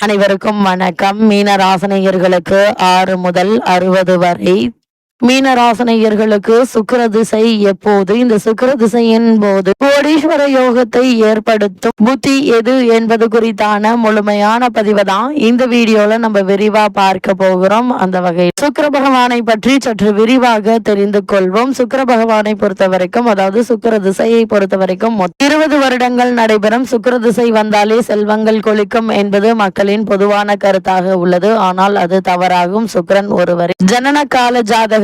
அனைவருக்கும் வணக்கம். மீன ராசனையர்களுக்கு ஆறு முதல் அறுபது வரை மீனராசனையர்களுக்கு சுக்கர திசை எப்போது? இந்த சுக்கர திசையின் போது கோடீஸ்வர யோகத்தை ஏற்படுத்தும் புத்தி எது என்பது குறித்தான முழுமையான பதிவு தான் இந்த வீடியோல நம்ம விரிவா பார்க்க போகிறோம். அந்த வகையில் சுக்கர பகவானை பற்றி சற்று விரிவாக தெரிந்து கொள்வோம். சுக்கர பகவானை பொறுத்த வரைக்கும் அதாவது சுக்கர திசையை பொறுத்த வரைக்கும் இருபது வருடங்கள் நடைபெறும். சுக்கர திசை வந்தாலே செல்வங்கள் கொளிக்கும் என்பது மக்களின் பொதுவான கருத்தாக உள்ளது. ஆனால் அது தவறாகும். சுக்கரன் ஒருவர் ஜனன கால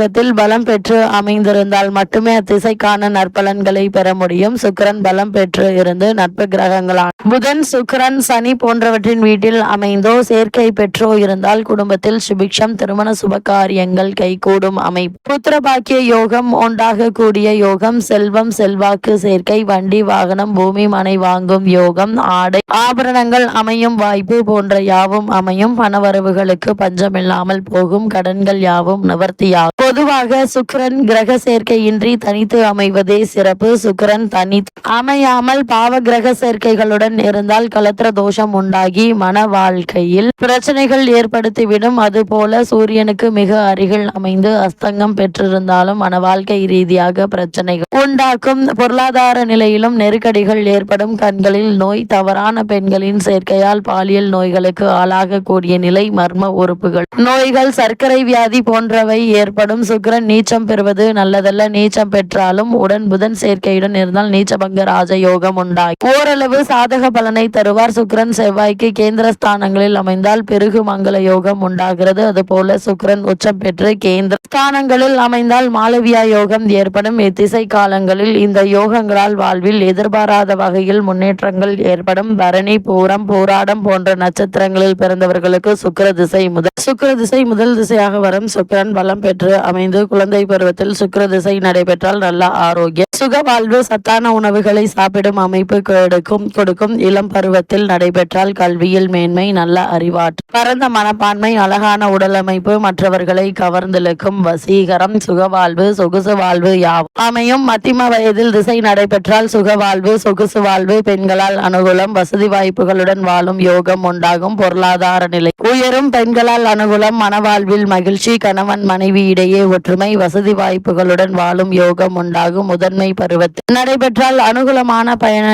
ஜாதகத்தில் பலம் பெற்று அமைந்திருந்தால் மட்டுமே அத்திசைக்கான நற்பலன்களை பெற முடியும். சுக்கிரன் பலம் பெற்று இருந்து நட்பு கிரகங்களான புதன் சுக்கிரன் சனி போன்றவற்றின் வீட்டில் அமைந்தோ சேர்க்கை பெற்றோ இருந்தால் குடும்பத்தில் சுபிக்ஷம் திருமண சுபகாரியங்கள் கைகூடும் அமைப்பு. புத்திர பாக்கிய யோகம் உண்டாக கூடிய யோகம் செல்வம் செல்வாக்கு சேர்க்கை வண்டி வாகனம் பூமி மனை வாங்கும் யோகம் ஆடை ஆபரணங்கள் அமையும் வாய்ப்பு போன்ற யாவும் அமையும். பணவரவுகளுக்கு பஞ்சமில்லாமல் போகும். கடன்கள் யாவும் நிவர்த்தியாகும். பொதுவாக சுக்கிரன் கிரக சேர்க்கையின்றி தனித்து அமைவதே சிறப்பு. சுக்கிரன் தனி அமையாமல் பாவ கிரக சேர்க்கைகளுடன் இருந்தால் கலத்திர தோஷம் உண்டாகி மன வாழ்க்கையில் பிரச்சனைகள் ஏற்படுத்திவிடும். அதுபோல சூரியனுக்கு மிக அருகில் அமைந்து அஸ்தங்கம் பெற்றிருந்தாலும் மன வாழ்க்கை ரீதியாக பிரச்சனைகள் உண்டாக்கும். பொருளாதார நிலையிலும் நெருக்கடிகள் ஏற்படும். கண்களில் நோய் தவறான பெண்களின் சேர்க்கையால் பாலியல் நோய்களுக்கு ஆளாகக்கூடிய நிலை மர்ம உறுப்புகள் நோய்கள் சர்க்கரை வியாதி போன்றவை ஏற்படும். சுக்கரன் நீச்சம் பெறுவது நல்லதல்ல. நீச்சம் பெற்றாலும் உடன் புதன் சேர்க்கையுடன் இருந்தால் நீச்சபங்க ராஜயோகம் உண்டாகி ஓரளவு சாதக பலனை தருவார் சுக்கிரன். செவ்வாய்க்கு கேந்திர ஸ்தானங்களில் அமைந்தால் பெருகு மங்கள யோகம் உண்டாகிறது. அதுபோல சுக்கரன் உச்சம் பெற்று கேந்திர ஸ்தானங்களில் அமைந்தால் மாளவியா யோகம் ஏற்படும். இத்திசை காலங்களில் இந்த யோகங்களால் வாழ்வில் எதிர்பாராத வகையில் முன்னேற்றங்கள் ஏற்படும். பரணி பூரம் போராடம் போன்ற நட்சத்திரங்களில் பிறந்தவர்களுக்கு சுக்கர திசை முதல் சுக்கர திசை முதல் திசையாக வரும். சுக்கரன் பலம் பெற்று அமைந்து குழந்தை பருவத்தில் சுக்கர திசை நடைபெற்றால் நல்ல ஆரோக்கியம். சுக வாழ்வு சத்தான உணவுகளை சாப்பிடும் அமைப்பு கொடுக்கும் கொடுக்கும் இளம் பருவத்தில் நடைபெற்றால் கல்வியில் மேன்மை நல்ல அறிவாற்றல். பரந்த மனப்பான்மை அழகான உடலமைப்பு மற்றவர்களை கவர்ந்திழுக்கும் வசீகரம் சுகவாழ்வு சொகுசு வாழ்வு யாவும். அமையும் மத்திம வயதில் திசை நடைபெற்றால் சுகவாழ்வு சொகுசு வாழ்வு பெண்களால் அனுகூலம் வசதி வாய்ப்புகளுடன் வாழும் யோகம் உண்டாகும் பொருளாதார நிலை. உயரும் பெண்களால் அனுகூலம் மனவாழ்வில் மகிழ்ச்சி கணவன் மனைவி இடையே ஒற்றுமை வசதி வாய்ப்புகளுடன் வாழும் யோகம் உண்டாகும். முதன்மை பருவத்தில் நடைபெற்றால் அனுகூலமான பயண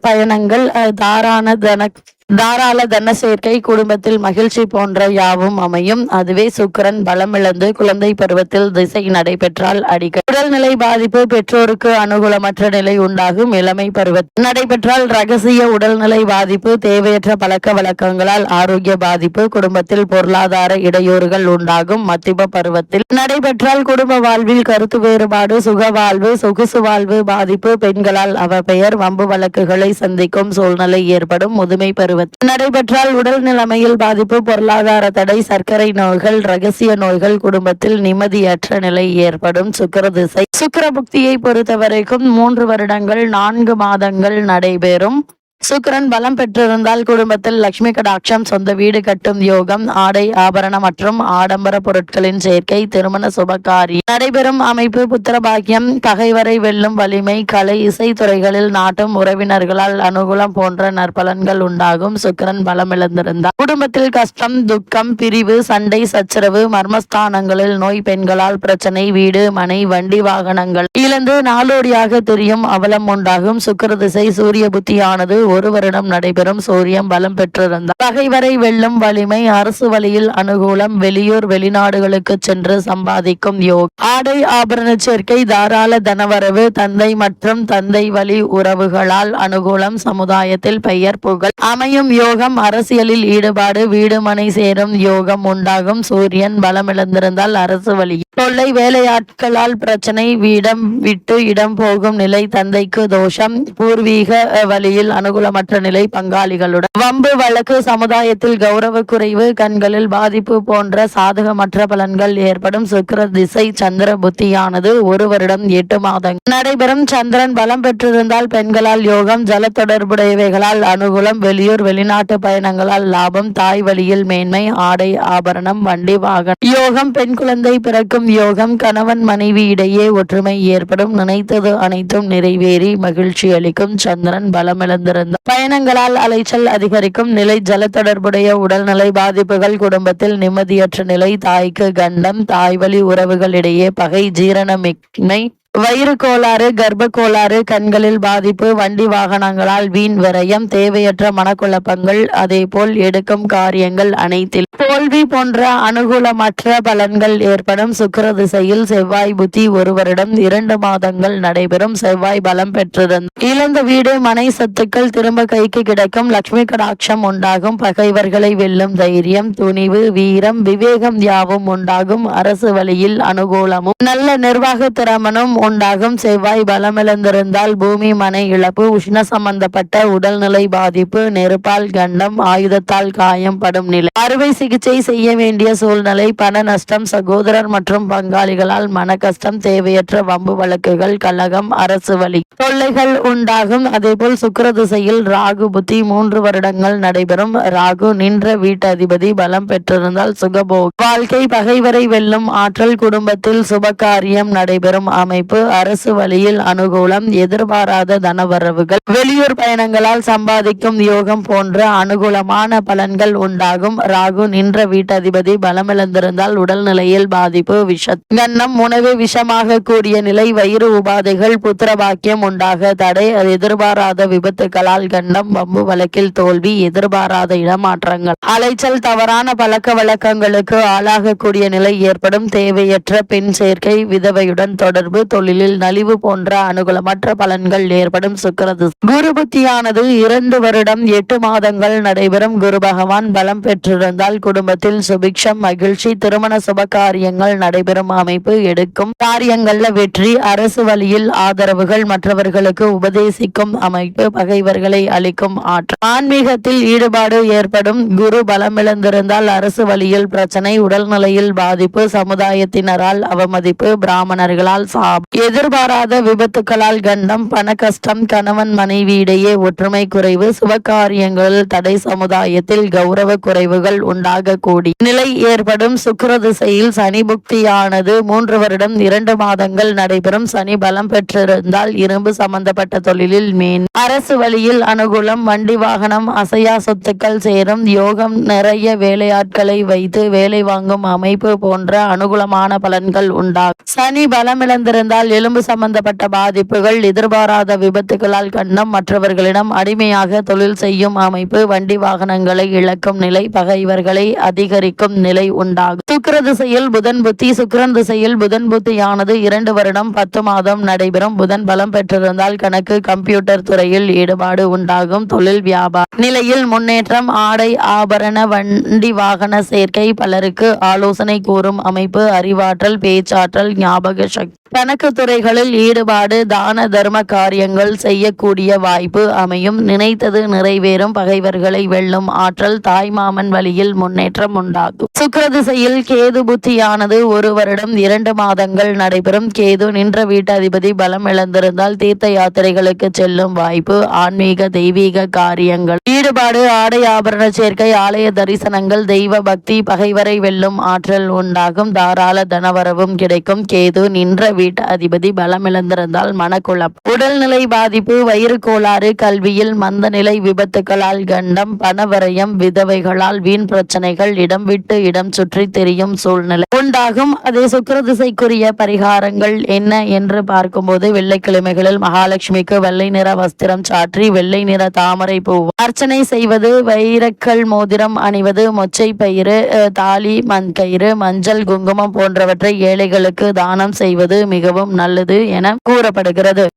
பயணங்கள் அஹ், தாரான தன தாராள தன சேர்க்கை குடும்பத்தில் மகிழ்ச்சி போன்ற யாவும் அமையும். அதுவே சுக்கரன் பலமிழந்து குழந்தை பருவத்தில் திசை நடைபெற்றால் அடிக்க உடல்நிலை பாதிப்பு பெற்றோருக்கு அனுகூலமற்ற நிலை உண்டாகும். இளமை பருவத்தில் நடைபெற்றால் ரகசிய உடல்நிலை பாதிப்பு தேவையற்ற பழக்க வழக்கங்களால் ஆரோக்கிய பாதிப்பு குடும்பத்தில் பொருளாதார இடையூறுகள் உண்டாகும். மத்திப பருவத்தில் நடைபெற்றால் குடும்ப வாழ்வில் கருத்து வேறுபாடு சுக வாழ்வு சொகுசு வாழ்வு பாதிப்பு பெண்களால் அவ பெயர் வம்பு வழக்குகளை சந்திக்கும் சூழ்நிலை ஏற்படும். முதுமை பருவத்தில் நடைபெற்றால் உடல் நிலைமையில் பாதிப்பு பொருளாதார தடை சர்க்கரை நோய்கள் ரகசிய நோய்கள் குடும்பத்தில் நிம்மதியற்ற நிலை ஏற்படும். சுக்கர திசை. சுக்கிர புக்தியை பொறுத்தவரைக்கும் மூன்று வருடங்கள் நான்கு மாதங்கள் நடைபெறும். சுக்கிரன் பலம் பெற்றிருந்தால் குடும்பத்தில் லட்சுமி கடாட்சம் சொந்த வீடு கட்டும் யோகம் ஆடை ஆபரணம் மற்றும் ஆடம்பர பொருட்களின் சேர்க்கை திருமண சுபகாரி நடைபெறும் அமைப்பு புத்திர பாக்கியம் பகைவரை வெல்லும் வலிமை கலை இசை துறைகளில் நாட்டும் உறவினர்களால் அனுகூலம் போன்ற நற்பலன்கள் உண்டாகும். சுக்கரன் பலம் இழந்திருந்தார் குடும்பத்தில் கஷ்டம் துக்கம் பிரிவு சண்டை சச்சரவு மர்மஸ்தானங்களில் நோய் பெண்களால் பிரச்சனை வீடு மனை வண்டி வாகனங்கள். இழந்து நாளோடியாக தெரியும் அவலம் உண்டாகும். சுக்கர திசை சூரிய புத்தியானது ஒரு வருடம் நடைபெறும் சூரியம் பலம் பெற்றிருந்தார். பகைவரை வெல்லும் வலிமை அரசு வழியில் அனுகூலம் வெளியூர் வெளிநாடுகளுக்கு சென்று சம்பாதிக்கும் யோக். ஆடை ஆபரண சேர்க்கை தாராள தனவரவு தந்தை மற்றும் தந்தை வழி உறவுகளால் அனுகூலம் சமுதாயத்தில் பெயர் புகழ். அமையும் யோகம் அரசியலில் ஈடுபாடு வீடுமனை சேரும் யோகம் உண்டாகும். சூரியன் பலமிழந்திருந்தால் அரசு வழியில் தொல்லை வேலையாட்களால் பிரச்சனை வீடம் விட்டு இடம் போகும் நிலை தந்தைக்கு தோஷம். பூர்வீக வழியில் அனுகூலமற்ற நிலை பங்காளிகளுடன். வம்பு வழக்கு சமுதாயத்தில் கௌரவ குறைவு கண்களில் பாதிப்பு போன்ற சாதகமற்ற பலன்கள் ஏற்படும். சுக்கர திசை சந்திர புத்தியானது ஒரு வருடம் எட்டு மாதம் நடைபெறும் சந்திரன் பலம் பெற்றிருந்தால் பெண்களால் யோகம் ஜல தொடர்புடையவைகளால் அனுகூலம் வெளியூர் வெளிநாட்டு பயணங்களால் லாபம் தாய் வழியில் மேன்மை ஆடை ஆபரணம் வண்டி வாகனம். யோகம் பெண் குழந்தை பிறக்கும் சம்பாதிக்கும் யோகம் கணவன் மனைவி இடையே ஒற்றுமை ஏற்படும். நினைத்தது அனைத்தும் நிறைவேறி மகிழ்ச்சி அளிக்கும். சந்திரன் பலமிழந்திருந்த பயணங்களால் அலைச்சல் அதிகரிக்கும். நிலை ஜல தொடர்புடைய உடல்நலை பாதிப்புகள் குடும்பத்தில் நிம்மதியற்ற நிலை தாய்க்கு கண்டம் தாய்வழி உறவுகளிடையே பகை ஜீரணமின்மை வயிறு கோளாறு கர்ப்ப கோளாறு கண்களில் பாதிப்பு வண்டி வாகனங்களால் வீண் விரயம் தேவையற்ற மனக்குழப்பங்கள் அதேபோல் எடுக்கும் காரியங்கள் அனைத்தில். தோல்வி போன்ற அனுகூலமற்ற பலன்கள் ஏற்படும். சுக்கர திசையில் செவ்வாய் புத்தி ஒரு வருடம் இரண்டு மாதங்கள் நடைபெறும். செவ்வாய் பலம் பெற்றிருந்த இழந்த வீடு மனை சொத்துக்கள் திரும்ப கைக்கு கிடைக்கும். லட்சுமி கடாட்சம் உண்டாகும். பகைவர்களை வெல்லும் தைரியம் துணிவு வீரம் விவேகம் யாவும் உண்டாகும். அரசு வழியில் அனுகூலமும் நல்ல நிர்வாக திறமனும் உண்டாகும். செவ்வாய் பலமிழந்திருந்தால் பூமி மனை இழப்பு உஷ்ண சம்பந்தப்பட்ட உடல்நிலை பாதிப்பு நெருப்பால் கண்டம் ஆயுதத்தால் காயம் படும் நிலை. அறுவை சிகிச்சை செய்ய வேண்டிய சூழ்நிலை பண நஷ்டம் சகோதரர் மற்றும் பங்காளிகளால் மன கஷ்டம் தேவையற்ற வம்பு வழக்குகள் கழகம் அரசு வழி தொல்லைகள் உண்டாகும். அதேபோல் சுக்கர திசையில் ராகு புத்தி மூன்று வருடங்கள் நடைபெறும். ராகு நின்ற வீட்டு அதிபதி பலம் பெற்றிருந்தால் சுகபோக். வாழ்க்கை பகைவரை வெல்லும் ஆற்றல் குடும்பத்தில் சுபகாரியம் நடைபெறும். அமைப்பு அரசு வழியில் அனுகூலம் எதிர்பாராத தனவரவுகள் வெளியூர் பயணங்களால் சம்பாதிக்கும் யோகம் போன்ற அனுகூலமான பலன்கள் உண்டாகும். ராகு நின்ற வீட்டதிபதி பலமிழந்திருந்தால் உடல்நிலையில் பாதிப்பு விஷ கண்ணம் உணவு விஷமாக கூடிய நிலை வயிறு உபாதைகள் புத்திர பாக்கியம் உண்டாக தடை எதிர்பாராத விபத்துகளால் கண்டம் வம்பு வழக்கில் தோல்வி எதிர்பாராத இடமாற்றங்கள். அலைச்சல் தவறான பழக்க வழக்கங்களுக்கு ஆளாகக்கூடிய நிலை ஏற்படும். தேவையற்ற பெண் சேர்க்கை விதவையுடன் தொடர்பு தொழிலில் நலிவு போன்ற அனுகூலமற்ற பலன்கள் ஏற்படும் சுக்கிரது. குரு புத்தியானது இரண்டு வருடம் எட்டு மாதங்கள் நடைபெறும். குரு பகவான் பலம் பெற்றிருந்தால் குடும்பத்தில் சுபிக்ஷம் மகிழ்ச்சி திருமண சுப காரியங்கள் நடைபெறும் அமைப்பு எடுக்கும். காரியங்கள்ல வெற்றி அரசு வழியில் ஆதரவுகள் மற்றவர்களுக்கு உபதேசிக்கும் அமைப்பு பகைவர்களை அளிக்கும் ஆற்றல். ஆன்மீகத்தில் ஈடுபாடு ஏற்படும். குரு பலமிழந்திருந்தால் அரசு வழியில் பிரச்சனை உடல்நிலையில் பாதிப்பு சமுதாயத்தினரால் அவமதிப்பு பிராமணர்களால் சாபம். எதிர்பாராத விபத்துக்களால் கண்டம் பண கஷ்டம் கணவன் மனைவி இடையே ஒற்றுமை குறைவு சுபகாரியங்களில் தடை சமுதாயத்தில் கௌரவ குறைவுகள் உண்டாக கூடி நிலை ஏற்படும். சுக்கர திசையில் சனி புக்தியானது மூன்று வருடம் இரண்டு மாதங்கள் நடைபெறும். சனி பலம் பெற்றிருந்தால் இரும்பு சம்பந்தப்பட்ட தொழிலில் மீன் அரசு வழியில் அனுகூலம் வண்டி வாகனம் அசையா சொத்துக்கள் சேரும். யோகம் நிறைய வேலையாட்களை வைத்து வேலை வாங்கும் அமைப்பு போன்ற அனுகூலமான பலன்கள் உண்டாகும். சனி பலமிழந்திருந்தால் எலும்பு சம்பந்தப்பட்ட பாதிப்புகள் எதிர்பாராத விபத்துகளால் கண்ணம் மற்றவர்களிடம் அடிமையாக தொழில் செய்யும் அமைப்பு வண்டி வாகனங்களை இழக்கும் நிலை பகைவர்களை அதிகரிக்கும் நிலை உண்டாகும். சுக்கிர திசையில் புதன் புத்தி சுக்கிரன் திசையில் புதன் புத்தியானது இரண்டு வருடம் பத்து மாதம் நடைபெறும். புதன் பலம் பெற்றிருந்தால் கணக்கு கம்ப்யூட்டர் துறையில் ஈடுபாடு உண்டாகும். தொழில் வியாபார நிலையில் முன்னேற்றம் ஆடை ஆபரண வண்டி வாகன சேர்க்கை பலருக்கு ஆலோசனை கூறும் அமைப்பு அறிவாற்றல் பேச்சாற்றல் ஞாபக சக்தி. கணக்கு துறைகளில் ஈடுபாடு தான தர்ம காரியங்கள் செய்யக்கூடிய வாய்ப்பு அமையும். நினைத்தது நிறைவேறும். பகைவர்களை வெல்லும். ஆற்றல் தாய்மாமன் வழியில் முன்னேற்றம் உண்டாகும். சுக்கிர திசையில் கேது புத்தியானது ஒரு வருடம் இரண்டு மாதங்கள் நடைபெறும். கேது நின்ற வீட்டாதிபதி பலம் இழந்திருந்தால் தீர்த்த யாத்திரைகளுக்கு செல்லும் வாய்ப்பு ஆன்மீக தெய்வீக காரியங்கள். ஈடுபாடு ஆடை ஆபரண சேர்க்கை ஆலய தரிசனங்கள் தெய்வ பக்தி பகைவரை வெல்லும் ஆற்றல் உண்டாகும். தாராள தனவரவும் கிடைக்கும். கேது நின்ற வீட்டு அதிபதி பலமிழந்திருந்தால் மனக்குழப்பம். உடல்நிலை பாதிப்பு வயிறு கோளாறு கல்வியில் மந்தநிலை விபத்துகளால் கண்டம் பணவரயம் விதவைகளால் வீண் பிரச்சனைகள் இடம் விட்டு இடம் சுற்றி தெரியும். சூழ்நிலை. உண்டாகும். அதே சுக்கர திசைக்குரிய பரிகாரங்கள் என்ன என்று பார்க்கும்போது வெள்ளிக்கிழமைகளில் மகாலட்சுமிக்கு வெள்ளை நிற வஸ்திரம் சாற்றி வெள்ளை நிற தாமரை பூ அர்ச்சனை செய்வது வைரக்கல் மோதிரம் அணிவது மொச்சை பயிறு தாலி மண் கயிறு மஞ்சள் குங்குமம் போன்றவற்றை ஏழைகளுக்கு தானம் செய்வது மிகவும் நல்லது என கூறப்படுகிறது.